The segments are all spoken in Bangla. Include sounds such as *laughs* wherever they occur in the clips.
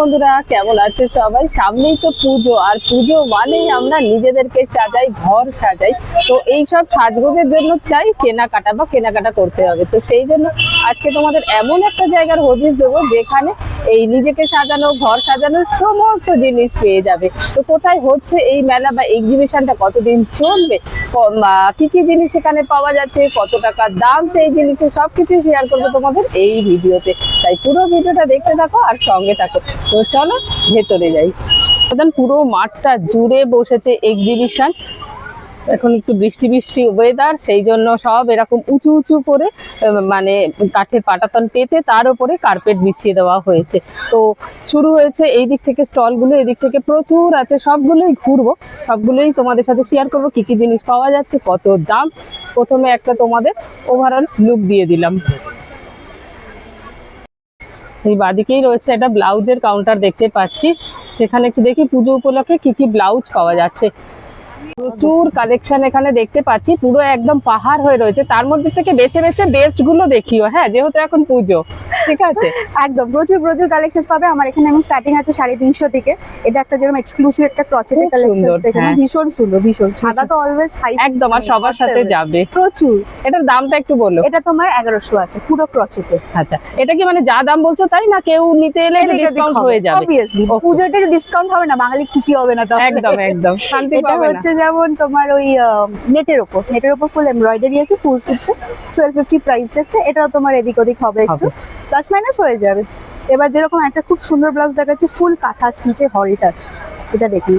বন্ধুরা, কেমন আছে সবাই? সামনেই তো পুজো, আর পুজো মানেই আমরা নিজেদেরকে সাজাই, ঘর সাজাই। তো এই সব সাজগোজের জন্য চাই কেনাকাটা বা কেনাকাটা করতে হবে। তো সেই জন্য আজকে তোমাদের এমন একটা জায়গার হদিস দেবো, যেখানে এই নিজেকে সাজানো, ঘর সাজানোর সমস্ত জিনিস পেয়ে যাবে। তো কোথায় হচ্ছে এই মেলা বা এক্সিবিশনটা কতদিন চলবে? কি কি জিনিস সেখানে পাওয়া যাচ্ছে? কত টাকা দাম? সেই জিনিসের সবকিছু শেয়ার করব তোমাদের এই ভিডিওতে। তাই পুরো ভিডিওটা দেখতে থাকো আর সঙ্গে থাকো। তো চলো, ভেতরে যাই। পুরো মাঠটা জুড়ে বসেছে এক্সিবিশন এখন একটু বৃষ্টি বৃষ্টি ওয়েদার সেই জন্য সব এরকম উঁচু উঁচু করে মানে কাঠের পাটাতন পেতে তার উপরে কার্পেট বিছিয়ে দেওয়া হয়েছে। তো শুরু হয়েছে এই দিক থেকে স্টলগুলো এদিক থেকে প্রচুর আছে, সবগুলোই ঘুরবো। সবগুলোই তোমাদের সাথে শেয়ার করব, কি কি জিনিস পাওয়া যাচ্ছে, কত দাম। প্রথমে একটা তোমাদের ওভারঅল লুক দিয়ে দিলাম। এই বাদিকেই রয়েছে একটা ব্লাউজের কাউন্টার দেখতে পাচ্ছি। সেখানে একটু দেখি পুজো উপলক্ষে কি কি ব্লাউজ পাওয়া যাচ্ছে। প্রচুর কালেকশন এখানে দেখতে পাচ্ছি। পুরো একদম পাহাড় হয়ে রয়েছে। তার মধ্যে থেকে বেছে বেছে বেস্টগুলো দেখিও। হ্যাঁ যেহেতু এখন পুজো ঠিক আছে? *laughs* একদম প্রচুর প্রচুর কালেকশন পাবে। আমার এখানে এখন স্টার্টিং আছে সাড়ে তিনশো থেকে। এটা একটা যেরকম এক্সক্লুসিভ একটা ক্রচেটের কালেকশন হ্যাঁ। ভীষণ সুন্দর ভীষণ। সাদা তো অলওয়েজ হাই একদম আর সবার সাথে যাবে। প্রচুর। এটার দামটা একটু বলো। এটা তোমার এগারোশো আছে পুরো ক্রচেটের আচ্ছা এটা কি মানে যা দাম বলছো তাই না কেউ নিতে এলে ডিসকাউন্ট হয়ে যাবে? Obviously Okay. পুজোটা ডিসকাউন্ট হবে না বাঙালি খুশি হবে না একদম একদম। শান্তি এটা পাবে না। হচ্ছে যেমন তোমার ওই নেটের ওপর নেটের ওপর ফুল এমব্রয়ডারি আছে ফুল স্লিপসে টুয়েলভ ফিফটি প্রাইস যাচ্ছে এটাও তোমার এদিক ওদিক হবে একটু। প্লাস মাইনাস হয়ে যাবে। এবার যেরকম একটা খুব সুন্দর ব্লাউজ দেখাচ্ছে ফুল কাঁথা স্টিচে হলটার এটা দেখুন।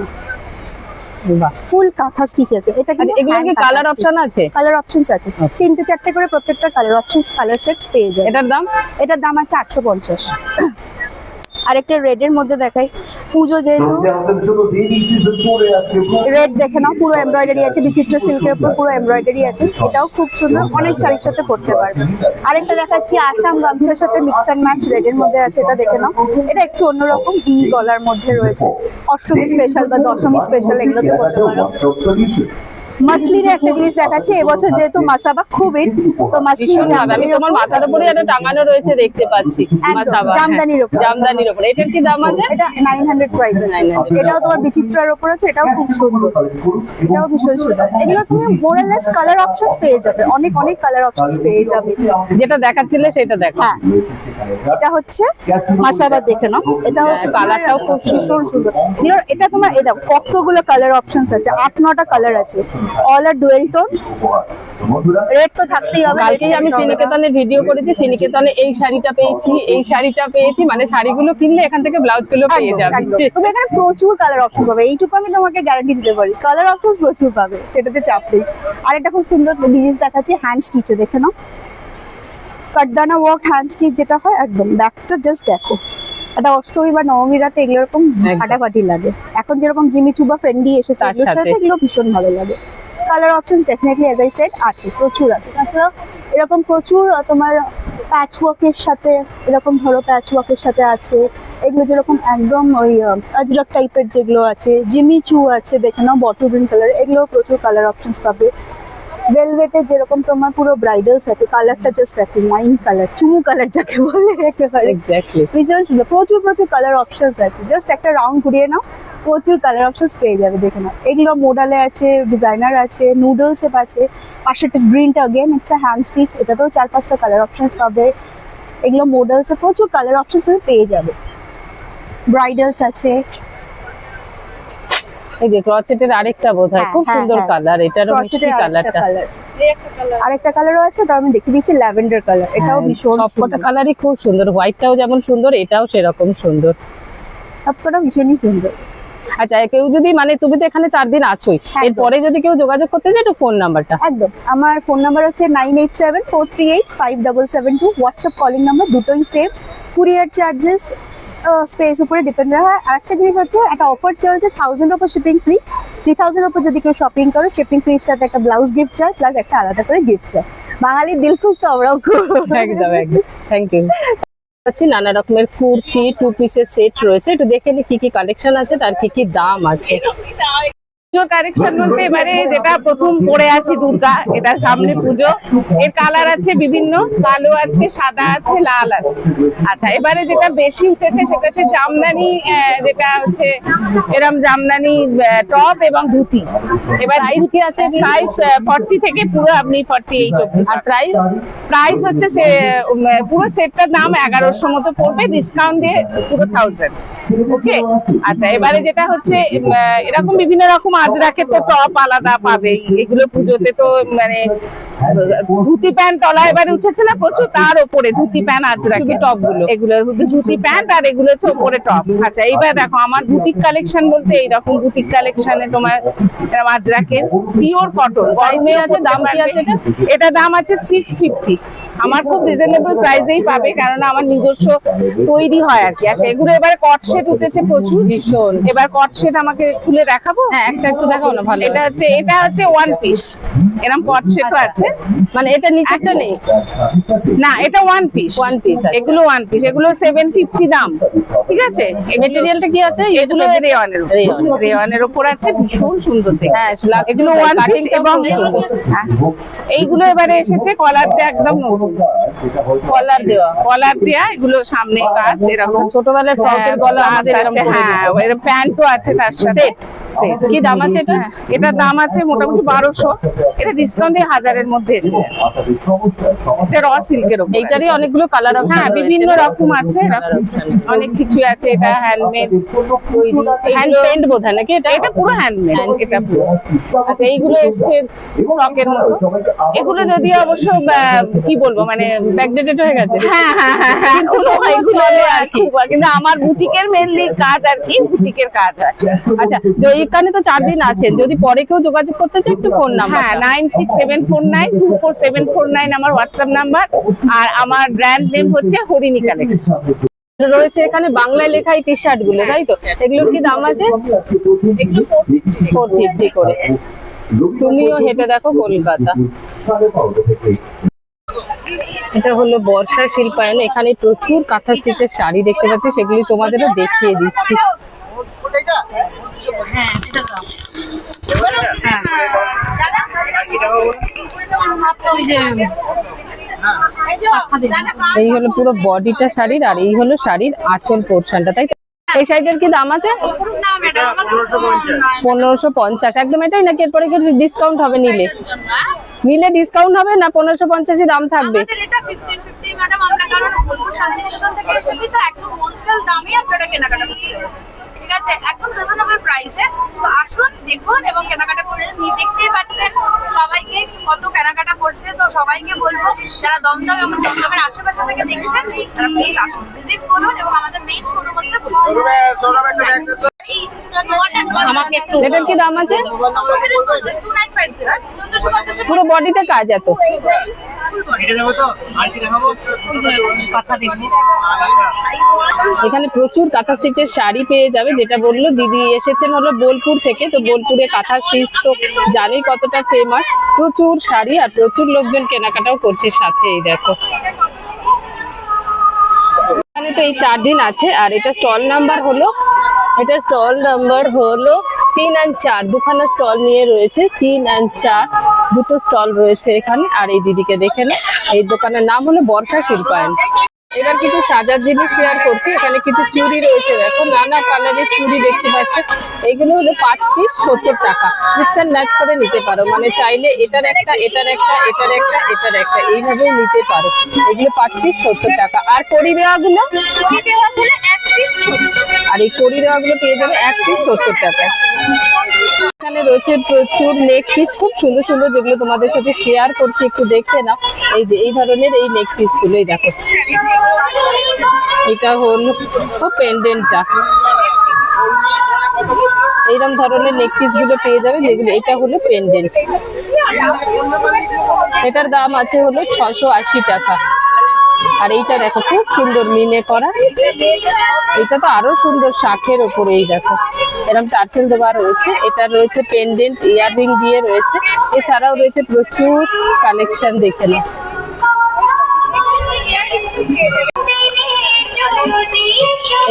ফুল কাঁথা স্টিচ আছে। এটা আচ্ছা এগুলো কি কালার অপশন আছে? কালার অপশনস আছে। Okay. তিনটে চারটে করে প্রত্যেকটা কালার অপশনস কালার সেটস পেয়ে যায় এটার দাম? এটার দাম আছে আটশো পঞ্চাশ। আরেকটা রেড এর মধ্যে দেখাই। পুজো যেহেতু রেড দেখে নাও পুরো এমব্রয়ডারি আছে বিচিত্র সিল্কের উপর পুরো এমব্রয়ডারি আছে। এটাও খুব সুন্দর অনেক শাড়ির সাথে পরতে পারবে। আরেকটা দেখাচ্ছি আসাম গামছার সাথে মিক্স অ্যান্ড ম্যাচ রেড এর মধ্যে আছে এটা দেখে নাও। এটা একটু অন্যরকম ভি গলার মধ্যে রয়েছে। অষ্টমী স্পেশাল বা দশমী স্পেশাল এগুলোতে করতে পারো। মাসলিনে একটা জিনিস দেখাচ্ছে এবছর যেহেতু মাসাবা খুব ইন তো মাসলিন। আমি তোমার মাথার উপরে একটা টাঙানো রয়েছে দেখতে পাচ্ছি। মাসাবা, হ্যাঁ। জামদানির উপর। জামদানির উপর। এটার কি দাম আছে? এটা নাইন হান্ড্রেড প্রাইস আছে। এটাও তোমার বিচিত্রার উপর আছে এটাও খুব সুন্দর। এটাও ভীষণ সুন্দর। এগুলো তুমি মোরালেস কালার অপশনস পেয়ে যাবে। অনেক অনেক কালার অপশনস পেয়ে যাবে। যেটা দেখাচ্ছিলে সেটা দেখো। হ্যাঁ। এটা হচ্ছে মাসাবা দেখে নাও। এটা হচ্ছে হ্যাঁ, কালারটাও খুব ভীষণ সুন্দর। এগুলো এটা তোমার এই দেখো কতগুলো কালার অপশনস আছে। আট নটা কালার আছে। All are dual tone red তো থাকতেই হবে কালকেই আমি শ্রীনিকেতনের ভিডিও করেছি শ্রীনিকেতনে এই শাড়িটা পেয়েছি এই শাড়িটা পেয়েছি মানে শাড়িগুলো কিনলে এখান থেকে ব্লাউজগুলো পেয়ে যাবে। তুমি এখানে প্রচুর কালার অপশন পাবে এইটুকু আমি তোমাকে গ্যারান্টি দিতে পারি। কালার অপশন প্রচুর পাবে সেটাতে চাপ নেই। আর একটা খুব সুন্দর জিনিস দেখাচ্ছি হ্যান্ড স্টিচে দেখে নাও। কাটদানা ওয়ার্ক হ্যান্ড স্টিচ যেটা হয় একদম। ব্যাকটা জাস্ট দেখো। এটা অষ্টমী বা নবমী রাতে এগুলো এরকম ফাটাফাটি লাগে। এখন যেরকম জিমি চুবা ফ্রেন্ডি এসেছে এগুলোর সাথে। এগুলো ভীষণ ভালো লাগে। Colour options definitely as I said আছে প্রচুর আছে। তাছাড়া এরকম প্রচুর তোমার প্যাচ ওয়ার্কের সাথে এরকম ধরো প্যাচ ওয়ার্কের সাথে আছে। এগুলো যেরকম একদম ওই আজরক টাইপের যেগুলো আছে জিমি চু আছে দেখে নাও বটল গ্রিন কালার এগুলো প্রচুর কালার অপশনস পাবে। ভেলভেটের যেরকম তোমার পুরো ব্রাইডালস আছে কালারটা জাস্ট দেখো ওয়াইন কালার চুমু কালার যাকে বলে একেবারে। এক্স্যাক্টলি ভীষণ সুন্দর প্রচুর প্রচুর কালার অপশনস আছে। জাস্ট একটা রাউন্ড ঘুরিয়ে নাও প্রচুর কালার অপশনস পেয়ে যাবে দেখে নাও। এগুলো মোডালে আছে ডিজাইনার আছে নুডলসে আছে। পাশেরটা গ্রিনটা again it's a hand stitch এটাতেও চার পাঁচটা কালার অপশনস পাবে। এগুলো মোডালসে প্রচুর কালার অপশনস তুমি পেয়ে যাবে। ব্রাইডালস আছে এই যে ক্রচেটের আরেকটা বোধ হয় হ্যাঁ, খুব হ্যাঁ, সুন্দর হ্যাঁ। কালার এটারও মিষ্টি কালারটা আরেকটা কালারও আছে ওটা আমি দেখিয়ে দিচ্ছি ল্যাভেন্ডার কালার এটাও ভীষণ হ্যাঁ, সবকটা কালারই খুব সুন্দর হোয়াইটটাও যেমন সুন্দর এটাও সেরকম সুন্দর। সবকটা ভীষণই সুন্দর। আচ্ছা কেউ যদি মানে তুমি তো এখানে চার দিন আছোই এরপরে যদি কেউ যোগাযোগ করতে চায় একটু ফোন নাম্বারটা একদম আমার ফোন নাম্বার হচ্ছে nine eight seven four three eight five double seven two WhatsApp calling number দুটোই সেম কুরিয়ার চার্জেস স্পেস উপরে ডিপেন্ড হয়। আর একটা জিনিস হচ্ছে, একটা অফার চলছে থাউজেন্ড ওপর শিপিং ফ্রি থ্রি থাউজেন্ড ওপর যদি কেউ শপিং করো শিপিং ফ্রির সাথে একটা ব্লাউজ গিফট চায় প্লাস একটা আলাদা করে গিফট চায়। বাঙালির দিল খুশ তো আমরাও একদম থ্যাংক ইউ নানা রকমের কুর্তি টু পিসের সেট রয়েছে। একটু দেখে নি কি কি কালেকশন আছে, তার কি কি দাম আছে। পুজোর কালেকশন বলতে এবারে যেটা প্রথম পরে আছি দুর্গা এটা সামনে পুজো। এর কালার আছে বিভিন্ন কালো আছে সাদা আছে লাল আছে। আচ্ছা এবারে যেটা বেশি উঠেছে সেটা হচ্ছে জামদানি যেটা হচ্ছে এরম জামদানি টপ এবং ধুতি। এবার কি আছে? সাইজ ফর্টি থেকে পুরো আপনি ফর্টি এইট আর প্রাইস প্রাইস হচ্ছে পুরো সেটটার দাম এগারোশো মতো পড়বে ডিসকাউন্ট দিয়ে পুরো থাউজেন্ড ওকে আচ্ছা এবারে যেটা হচ্ছে এরকম বিভিন্ন রকম আজরাকে তো টপ আলাদা পাবেই। এগুলো পুজোতে তো মানে ধুতি প্যান্ট তলা এবারে উঠেছে না প্রচুর তার ওপরে ধুতি প্যান্ট আজরাকে টপগুলো। এগুলো ধুতি প্যান্ট আর এগুলো হচ্ছে ওপরে টপ। আচ্ছা এইবার দেখো আমার বুটিক কালেকশন বলতে এইরকম বুটিক কালেকশনে তোমার এরকম আজরাকের পিওর কটন। কি আছে? দাম কি আছে? এটা? দাম আছে সিক্স ফিফটি আমার খুব রিজনেবল প্রাইসেই পাবে কারণ আমার নিজস্ব তৈরি হয় আর কি। আচ্ছা এগুলো এবার কট সেট উঠেছে প্রচুর। ভীষণ। এবার কট সেট আমাকে খুলে দেখাবো? হ্যাঁ একটা একটু দেখাও না ভালো। এটা হচ্ছে এটা হচ্ছে ওয়ান পিস এরকম কট সেটও আছে। মানে এটা নিচেরটা নেই? না এটা ওয়ান পিস ওয়ান পিস এগুলো ওয়ান পিস এগুলো সেভেন ফিফটি দাম। ঠিক আছে? মেটেরিয়ালটা কি আছে? এগুলো রেওয়ানের রেওয়ান। রেওয়ানের উপর আছে। ভীষণ সুন্দর দেখতে। হ্যাঁ এগুলো ওয়ান পিস এবং এইগুলো এবারে এসেছে। কলারটা একদম নতুন। কলার দেওয়া। কলার দেয়া এগুলো সামনে কাজ এরকম ছোটবেলায় ফ্রকের গলা করে হ্যাঁ প্যান্টও আছে তার সাথে। Set, set। কি দাম আছে এটা? হ্যাঁ, দাম আছে মোটামুটি এটা ডিসকাউন্ট দিয়ে হাজারের মধ্যে এসে এটা র সিল্কের এইটারই অনেকগুলো কালার হ্যাঁ বিভিন্ন রকম আছে। অনেক কিছু আছে। এটা হ্যান্ডমেড তৈরি। হ্যান্ড পেন্ট বোধ হয় নাকি এটা? এটা পুরো হ্যান্ডমেড এটা পুরো। আচ্ছা এইগুলো এসছে ফ্রকের মতো। এগুলো যদি অবশ্য কি বলব? মানে ব্যাকডেটেড হয়ে গেছে। হ্যাঁ হ্যাঁ হ্যাঁ হ্যাঁ *laughs* চলে আর কি। কিন্তু আমার বুটিকের মেনলি কাজ আর কি বুটিকের কাজ হয়। আচ্ছা তো এখানে তো চার দিন আছেন। যদি পরে কেউ যোগাযোগ করতে চায় একটু ফোন নাম্বার হ্যাঁ nine six seven four nine two four seven four nine আমার হোয়াটসঅ্যাপ নাম্বার আর আমার ব্র্যান্ড নেম হচ্ছে হরিণী কালেকশন রয়েছে এখানে বাংলায় লেখা এই টি শার্টগুলো তাই তো? এগুলোর কি দাম আছে? ফোর ফিফটি করে। তুমিও হেঁটে দেখো কলকাতা। এটা হলো বর্ষার শিল্পায়ন এখানে প্রচুর কাঁথা স্টিচের শাড়ি দেখতে পাচ্ছি, সেগুলি তোমাদেরও দেখিয়ে দিচ্ছি এই হলো পুরো বডিটা শাড়ির আর এই হলো শাড়ির আঁচল পোর্শনটা, তাই? এই শাড়িটার কি দাম আছে? পনেরোশো পঞ্চাশ। একদম এটাই নাকি? এরপরে কিছু ডিসকাউন্ট হবে নিলে? নিলে ডিসকাউন্ট হবে না পনেরোশো পঞ্চাশই দাম থাকবে? আমাদের এটা 1550 ম্যাডাম আমরা কারণ শান্তিনিকেতন থেকে এসেছি তো একদম হোলসেল দামই আপনারা কেনাকাটা পারবেন ঠিক আছে? একদম রিজনেবল প্রাইসে সো আসুন দেখুন এবং কেনাকাটা করে দেখতেই পাচ্ছেন সবাইকে কত কেনাকাটা করছে। সো সবাইকে বলব যারা দমদম এবং দমদমের আশেপাশে থেকে দেখছেন তারা প্লিজ আসুন ভিজিট করুন এবং আমাদের মেইন শোরুম হচ্ছে এটার কি দাম আছে? পুরো বডিতে কাজ এত। এখানে প্রচুর কাঁথা স্টিচের শাড়ি পেয়ে যাবে যেটা বলল দিদি এসেছেন হলো বোলপুর থেকে তো বোলপুরে কাঁথা স্টিচ তো জানি কতটা ফেমাস প্রচুর শাড়ি আর প্রচুর লোকজন কেনাকাটাও করছে সাথে এই দেখো। এখানে তো এই চার দিন আছে আর এটা স্টল নাম্বার হলো এটা স্টল নাম্বার হলো তিন অ্যান্ড চার। দুখানা স্টল নিয়ে রয়েছে, তিন অ্যান্ড চার। দুটো স্টল রয়েছে এখানে, আর এই দিদিকে দেখে নে এই দোকানের নাম হলো বর্ষা শিল্পায়ন এবার কিছু সাজার জিনিস শেয়ার করছি, এখানে কিছু চুড়ি রয়েছে। দেখো, নানা কালারের চুড়ি দেখতে পাচ্ছে। এইগুলো হলো পাঁচ পিস সত্তর টাকা। মিক্স অ্যান্ড ম্যাচ করে নিতে পারো। মানে চাইলে এটার একটা এটার একটা এটার একটা এটার একটা, এইভাবেও নিতে পারো। এগুলো পাঁচ পিস সত্তর টাকা। আর কড়ি দেওয়াগুলো এই কড়ি দেওয়াগুলো পেয়ে যাবে এক পিস সত্তর টাকা। এখানে রয়েছে প্রচুর নেক পিস খুব সুন্দর সুন্দর যেগুলো তোমাদের সাথে শেয়ার করছি, একটু দেখে নাও। এই যে, এই ধরনের এই নেক পিস গুলোই দেখো। এটা হলো পেন্ডেন্টটা এইরকম ধরনের নেক পিসগুলো পেয়ে যাবে, যেগুলো, এটা হলো পেন্ডেন্ট এটার দাম আছে হলো ছশো আশি টাকা। আর এইটা দেখো খুব সুন্দর মিনে করা। এটা তো আরও সুন্দর শাখের ওপরে এই দেখো। এরকম টার্সেল দেওয়া রয়েছে। এটা রয়েছে পেন্ডেন্ট ইয়াররিং দিয়ে রয়েছে। এছাড়াও রয়েছে প্রচুর কালেকশন দেখে নাও।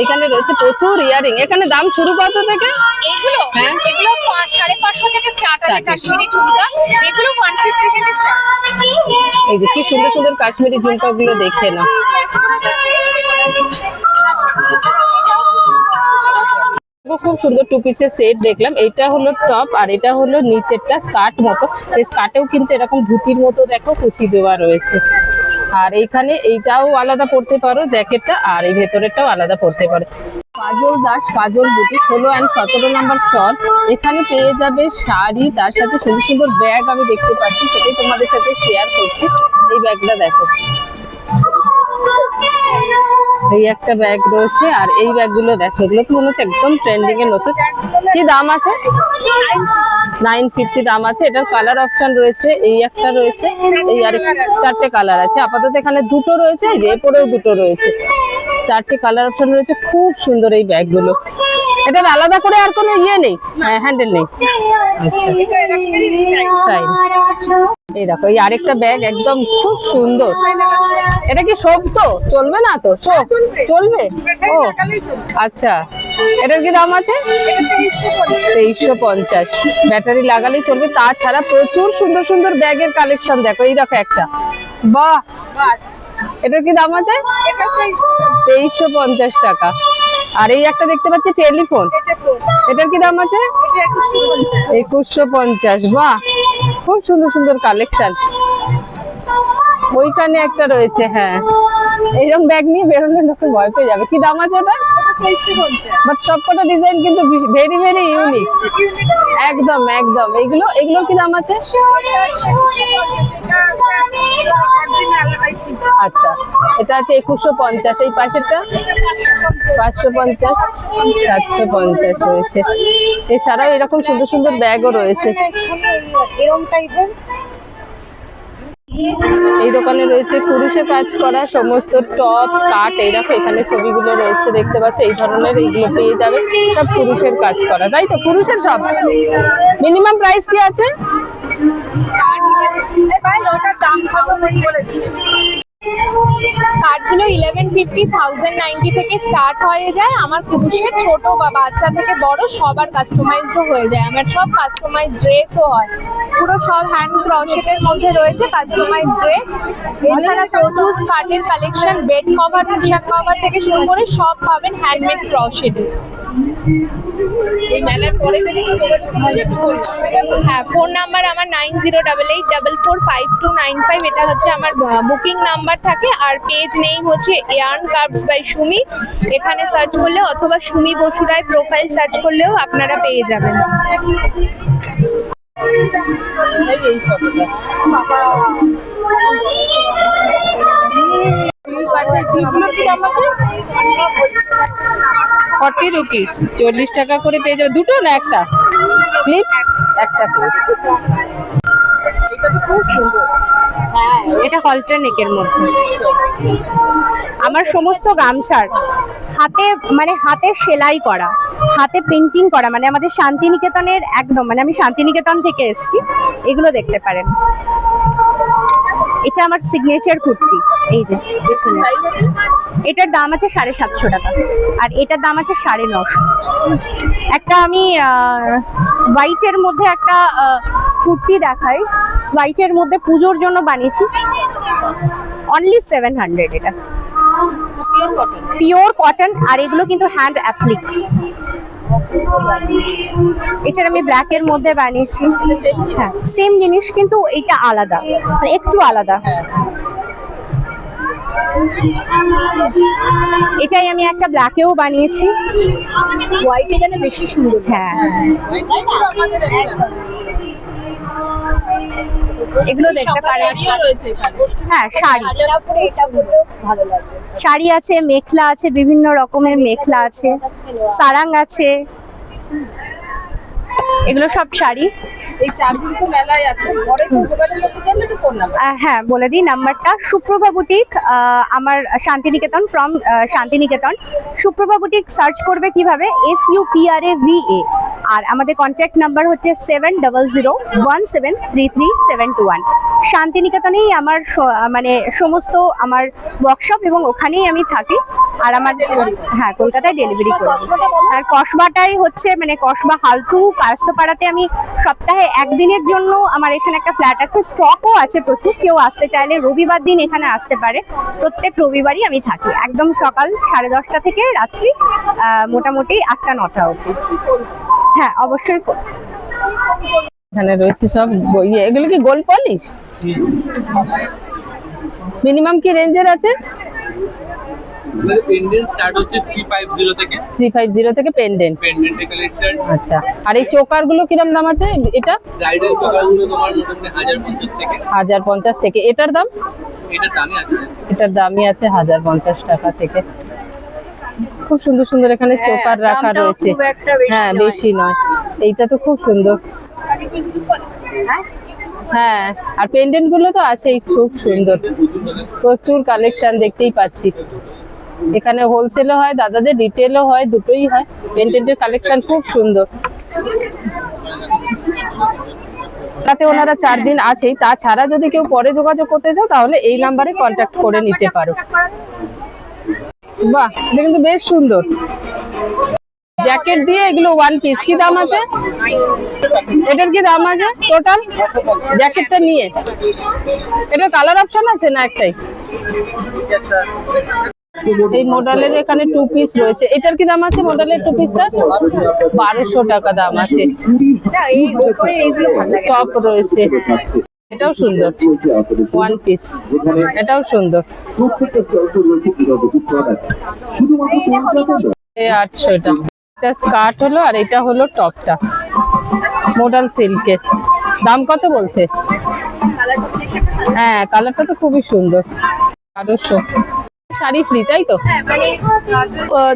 এখানে রয়েছে প্রচুর ইয়ারিং এখানে দাম শুরু কত থেকে? এগুলো? হ্যাঁ। এগুলো সাড়ে পাঁচশো থেকে স্টার্ট আছে কাশ্মীরি ঝুমকা। এগুলো ওয়ান ফিফটি থেকে এই যে কি সুন্দর সুন্দর কাশ্মীরি ঝুমকা গুলো দেখে না খুব সুন্দর টু পিসের সেট দেখলাম। এটা হলো টপ আর এটা হলো নিচেরটা স্কার্ট মতো। এই স্কার্টেও কিন্তু এরকম ধুতির মতো দেখো কুচি দেওয়া রয়েছে। আর এইখানে এইটাও আলাদা পড়তে পারো জ্যাকেটটা আর এই ভেতরেরটাও আলাদা পড়তে পারো। কাজল দাস কাজল বুটি ষোলো অ্যান্ড সতেরো নাম্বার স্টল এখানে পেয়ে যাবে শাড়ি, তার সাথে সুন্দর সুন্দর ব্যাগ আমি দেখতে পাচ্ছি, সেটাই তোমাদের সাথে শেয়ার করছি। এই ব্যাগটা দেখো। এই একটা ব্যাগ রয়েছে, আর এই ব্যাগগুলো দেখো, এগুলো তো মনে হচ্ছে একদম ট্রেন্ডিং এর নতুন। কি দাম আছে? নাইন ফিফটি দাম আছে। এটার কালার অপশন রয়েছে এই একটা রয়েছে এই আর চারটে কালার আছে। আপাতত এখানে দুটো রয়েছে যে এরপরেও দুটো রয়েছে। চারটে কালার অপশন রয়েছে খুব সুন্দর এই ব্যাগগুলো। এটার আলাদা করে আর কোনো ইয়ে নেই হ্যান্ডেল নেই। আচ্ছা। স্টাইল এই দেখো এই আরেকটা ব্যাগ একদম খুব সুন্দর। এটা কি সব তো? চলবে না তো? সব? চলবে। ও আচ্ছা। এটার কি দাম আছে? তেইশশো পঞ্চাশ। ব্যাটারি লাগালেই চলবে। তাছাড়া প্রচুর সুন্দর সুন্দর ব্যাগের কালেকশন। দেখো, এই দেখো একটা। বাহ! এটার কি দাম আছে? তেইশশো পঞ্চাশ টাকা। আর এই একটা দেখতে পাচ্ছি, টেলিফোন। এটার কি দাম আছে? একুশশো পঞ্চাশ। বাহ! খুব সুন্দর সুন্দর কালেকশন। ওইখানে একটা রয়েছে হ্যাঁ। এইরকম ব্যাগ নিয়ে বেরোলে লোকে ভয় পেয়ে যাবে। কি দাম আছে ওটা বাট সবকটা ডিজাইন কিন্তু ভেরি ভেরি ইউনিক একদম একদম। কি দাম আছে? আচ্ছা এটা আছে একুশশো পঞ্চাশ। এই পাশেরটা? পাঁচশো পঞ্চাশ। সাতশো পঞ্চাশ রয়েছে। এছাড়াও এরকম সুন্দর সুন্দর ব্যাগও রয়েছে। টাইপের এই দোকানে রয়েছে কুরুশে কাজ করা, সমস্ত টপ স্কার্ট, এই দেখো এখানে ছবিগুলো রয়েছে, দেখতে পাচ্ছ, এই ধরনের এইগুলো পেয়ে যাবে সব কুরুশের কাজ করা, তাই তো? কুরুশের সব? মিনিমাম প্রাইস কি আছে? স্কার্টগুলো ইলেভেন ফিফটি থাউজেন্ড নাইনটি থেকে স্টার্ট হয়ে যায়। আমার ছোট বা বাচ্চা থেকে বড় সবার কাস্টমাইজড হয়ে যায়। আমার সব কাস্টমাইজ ড্রেসও হয়। পুরো সব হ্যান্ড ক্রশেটের মধ্যে রয়েছে কাস্টমাইজ ড্রেস এছাড়া প্রচুর স্কার্টের collection bed cover cushion cover থেকে শুরু করে সব পাবেন হ্যান্ডমেড ক্রশেটের এই মেলার পরে যদি হ্যাঁ ফোন নাম্বার আমার nine zero double eight double four five two nine five এটা হচ্ছে আমার বুকিং নাম্বার থাকে। আর পেজ নেম হচ্ছে বাই সুমি এখানে সার্চ করলে অথবা সুমি বসুরায় প্রোফাইল সার্চ করলেও আপনারা পেয়ে যাবেন। ফর্টি রুপিস চল্লিশ টাকা করে পেয়ে যাবে। দুটো না একটা? একটা। এটা তো খুব সুন্দর। এটা হলটার নেকের মধ্যে। আমার সমস্ত গামছার হাতে মানে হাতে সেলাই করা হাতে পেন্টিং করা মানে আমাদের শান্তিনিকেতনের একদম মানে আমি শান্তিনিকেতন থেকে এসেছি এগুলো দেখতে পারেন। এটা আমার সিগনেচার কুর্তি। এই যে এটার দাম আছে সাড়ে সাতশো টাকা। আর এটার দাম আছে সাড়ে নশো। একটা আমি হোয়াইটের মধ্যে একটা কুর্তি দেখাই। হোয়াইটের মধ্যে পুজোর জন্য বানিয়েছি। অনলি সেভেন হান্ড্রেড এটা। পিওর কটন আর এগুলো কিন্তু হ্যান্ড অ্যাপ্লিক এটার আমি ব্ল্যাক এর মধ্যে বানিয়েছি। হ্যাঁ সেম জিনিস কিন্তু এটা আলাদা মানে একটু আলাদা। এটাই আমি একটা ব্ল্যাকেও বানিয়েছি। হোয়াইটে যেন বেশি সুন্দর। হ্যাঁ। এগুলো দেখতে পারেন। হ্যাঁ শাড়ি। শাড়ি আছে মেখলা আছে বিভিন্ন রকমের মেখলা আছে সারাং আছে। এগুলো সব শাড়ি। এই চার দিন তো মেলায় আছে। পরে কেউ যোগাযোগ করতে চাইলে একটু ফোন নাম্বার হ্যাঁ বলে দিই নাম্বারটা। সুপ্রভা বুটিক আমার Santiniketan from Santiniketan. Suprava boutique search করবে কীভাবে? S U P R A V A R আমাদের কন্ট্যাক্ট নাম্বার হচ্ছে seven double zero one seven three three seven two one শান্তিনিকেতনেই আমার মানে সমস্ত আমার ওয়ার্কশপ এবং ওখানেই আমি থাকি। আর আমার হ্যাঁ কলকাতায় ডেলিভারি করি আর কসবাটাই হচ্ছে মানে কসবা হালতু কাস্তপাড়াতে আমি সপ্তাহে একদিনের জন্য আমার এখানে একটা ফ্ল্যাট আছে স্টকও আছে প্রচুর। কেউ আসতে চাইলে রবিবার দিন এখানে আসতে পারে। প্রত্যেক রবিবারই আমি থাকি। একদম সকাল সাড়ে দশটা থেকে রাত্রি মোটামুটি আটটা নটা অবধি। হ্যাঁ অবশ্যই ফোন এখানে রয়েছে সব বই। এগুলো কি গোল পলিশ? মিনিমাম কি রেঞ্জের আছে? আমাদের পেন্ডেন্ট স্টার্ট হচ্ছে থ্রি ফাইভ জিরো থেকে? থ্রি ফাইভ জিরো থেকে পেন্ডেন্ট পেন্ডেন্টের কালেকশন আচ্ছা। আর এই চোকারগুলো কিরম দাম আছে এটা? ব্রাইডাল কভারগুলো তোমার মোটামুটি হাজার পঞ্চাশ থেকে। হাজার পঞ্চাশ থেকে। এটার দাম? এটার দামই আছে। এটার দামই আছে হাজার পঞ্চাশ টাকা থেকে। খুব সুন্দর সুন্দর এখানে চোকার রাখা রয়েছে। হ্যাঁ বেশি নয়। এইটা তো খুব সুন্দর। হ্যাঁ? আর পেন্ডেন্টগুলো তো আছেই খুব সুন্দর। প্রচুর কালেকশন দেখতেই পাচ্ছি। এখানে হোলসেলও হয়, দাদাদের রিটেলও হয়, দুটোই হয়। পেন্ডেন্টের কালেকশন খুব সুন্দর। তাতে ওনারা চার দিন আছেই। তাছাড়া যদি কেউ পরে যোগাযোগ করতে চাও, তাহলে এই নাম্বারে কন্ট্যাক্ট করে নিতে পারো। বাহ, এটা কিন্তু বেশ সুন্দর। জ্যাকেট দিয়ে এগুলো ওয়ান পিস কি দাম আছে? এটার কি দাম আছে টোটাল জ্যাকেটটা নিয়ে। এটা কালার অপশন আছে না একটাই? এই মডেলের এখানে টু পিস রয়েছে। এটার কি দাম আছে মডেলের টু পিসটা বারোশো টাকা দাম আছে। টপ রয়েছে। এটাও সুন্দর। ওয়ান পিস এটাও সুন্দর। আটশো এটা এটা স্কার্ট হলো আর এটা হলো টপটা মডাল সিল্কের দাম কত বলছে? হ্যাঁ কালারটা তো খুবই সুন্দর। বারোশো। শাড়ি ফ্রি তাই তো?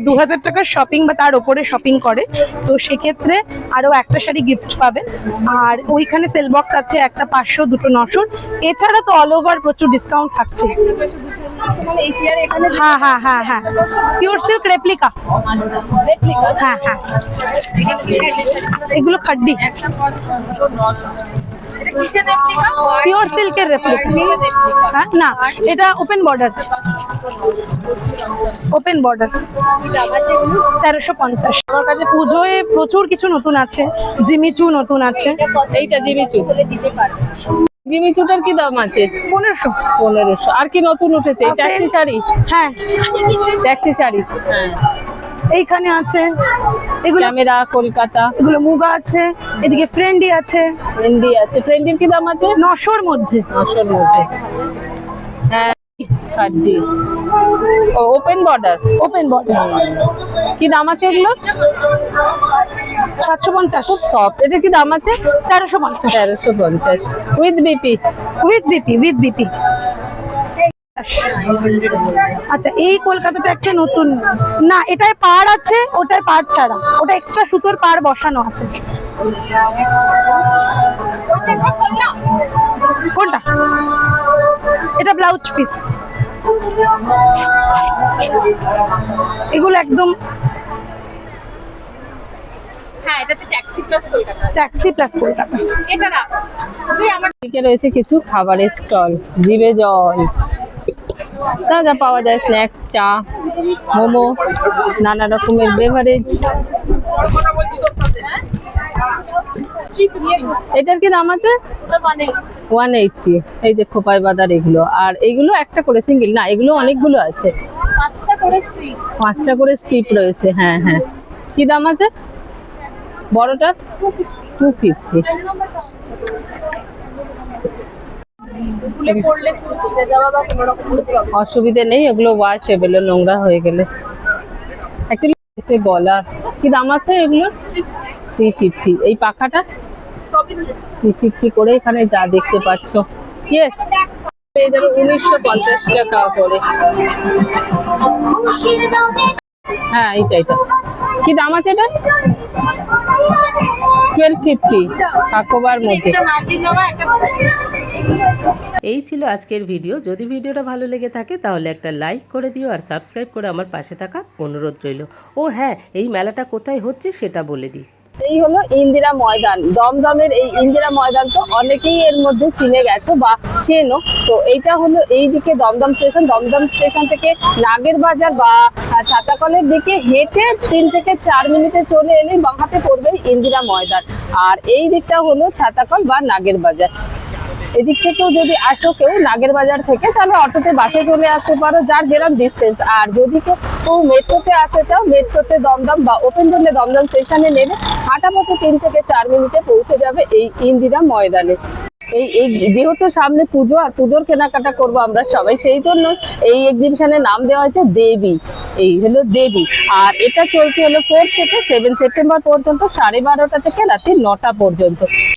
দু হাজার টাকার শপিং বা তার ওপরে শপিং করে। তো সেক্ষেত্রে আরও একটা শাড়ি গিফট পাবে আর ওইখানে সেল বক্স আছে একটা পাঁচশো দুটো নশো। এছাড়া তো অল ওভার প্রচুর ডিসকাউন্ট থাকছে। হ্যাঁ হ্যাঁ হ্যাঁ হ্যাঁ। পিওর সিল্ক রেপ্লিকা হ্যাঁ হ্যাঁ। এগুলো খাড্ডি পিওর সিল্কের রেপ্লিকা হ্যাঁ না এটা ওপেন বর্ডার ওপেন বর্ডার তেরোশো পঞ্চাশ। আমার কাছে পুজোয় প্রচুর কিছু নতুন আছে। জিমিচু নতুন আছে। এইটা জিমিচু। জিমিচুটার কি দাম আছে? পনেরোশো। পনেরোশো। আর কি নতুন উঠেছে। ট্যাক্সি শাড়ি? হ্যাঁ। ট্যাক্সি শাড়ি? হ্যাঁ। এইখানে আছে। এগুলো ক্যামেরা কলকাতা। এগুলো মুগা আছে। এদিকে ফ্রেন্ডি আছে। ফ্রেন্ডি আছে। ফ্রেন্ডির কি দাম আছে? নশোর মধ্যে। নশোর মধ্যে। ও ওপেন বর্ডার ওপেন বর্ডার কি দাম আছে এগুলো? সাতশো পঞ্চাশ। খুব সফট এটার কি দাম আছে? তেরোশো পঞ্চাশ। তেরোশো পঞ্চাশ। With BP with BP with BP আচ্ছা এই কলকাতাটা একটা নতুন না এটায় পাড় আছে ওটায় পাড় ছাড়া। ওটা এক্সট্রা সুতোর পাড় বসানো আছে। কোনটা? এটা ব্লাউজ পিস। এগুলো একদম হ্যাঁ taxi plus Kolkata. Taxi plus Kolkata. এছাড়া তুই আমার এদিকে রয়েছে কিছু খাবারের স্টল জিভে জল। যা যা পাওয়া যায় স্ন্যাক্স চা মোমো নানা রকমের বেভারেজ এটার কি দাম আছে? ওয়ান এইটটি এই যে খোপাই বাদার এগুলো। আর এগুলো একটা করে সিঙ্গেল না এগুলো অনেকগুলো আছে। পাঁচটা করে স্ট্রিপ রয়েছে হ্যাঁ হ্যাঁ। কি দাম আছে? বড়টা? টু ফিফটি অসুবিধে নেই ওগুলো ওয়াশেবল নোংরা হয়ে গেলে। গলা। কি দাম আছে এগুলো থ্রি ফিফটি এই পাখাটা? ফিফটি করে এখানে যা দেখতে পাচ্ছ। ইয়েস পেয়ে যাবে উনিশশো পঞ্চাশ টাকা করে। হ্যাঁ এইটা এটা কি দাম আছে এটা? টুয়েলভ ফিফটি কাকোবার মধ্যে। এই ছিল আজকের ভিডিও। যদি ভিডিওটা ভালো লেগে থাকে, তাহলে একটা লাইক করে দিও আর সাবস্ক্রাইব করে আমার পাশে থাকা অনুরোধ রইল। ও হ্যাঁ এই মেলাটা কোথায় হচ্ছে সেটা বলে দিই। এই হলো ইন্দিরা ময়দান। দমদমের এই ইন্দিরা ময়দান তো অনেকেই এর মধ্যে চিনে গেছো বা চেনো। তো এইটা হলো এই দিকে দমদম স্টেশন। দমদম স্টেশন থেকে নাগের বাজার বা ছাতাকলের দিকে হেঁটে তিন থেকে চার মিনিটে চলে এলেই বাঁহাতে পড়বে ইন্দিরা ময়দান। আর এই দিকটা হলো ছাতাকল বা নাগের বাজার এদিক থেকেও যদি আসো কেউ নাগের বাজার থেকে, তাহলে অটোতে, বাসে চলে আসতে পারো যার যেরকম ডিস্টেন্স আর যদি কেউ মেট্রোতে আসতে চাও, মেট্রোতে দমদম বা ওপেন রোডে দমদম স্টেশনে নেমে হাঁটা পথে তিন থেকে চার মিনিটে পৌঁছে যাবে এই ইন্দিরা ময়দানে। এই এই যেহেতু সামনে পুজো, আর পুজোর কেনাকাটা করব আমরা সবাই, সেই জন্য এই এক্সিবিশনের নাম দেওয়া হয়েছে দেবী। এই হলো দেবী। আর এটা চলছে হলো ফোর থেকে সেভেন সেপ্টেম্বর পর্যন্ত, সাড়ে বারোটা থেকে রাত্রি নটা পর্যন্ত।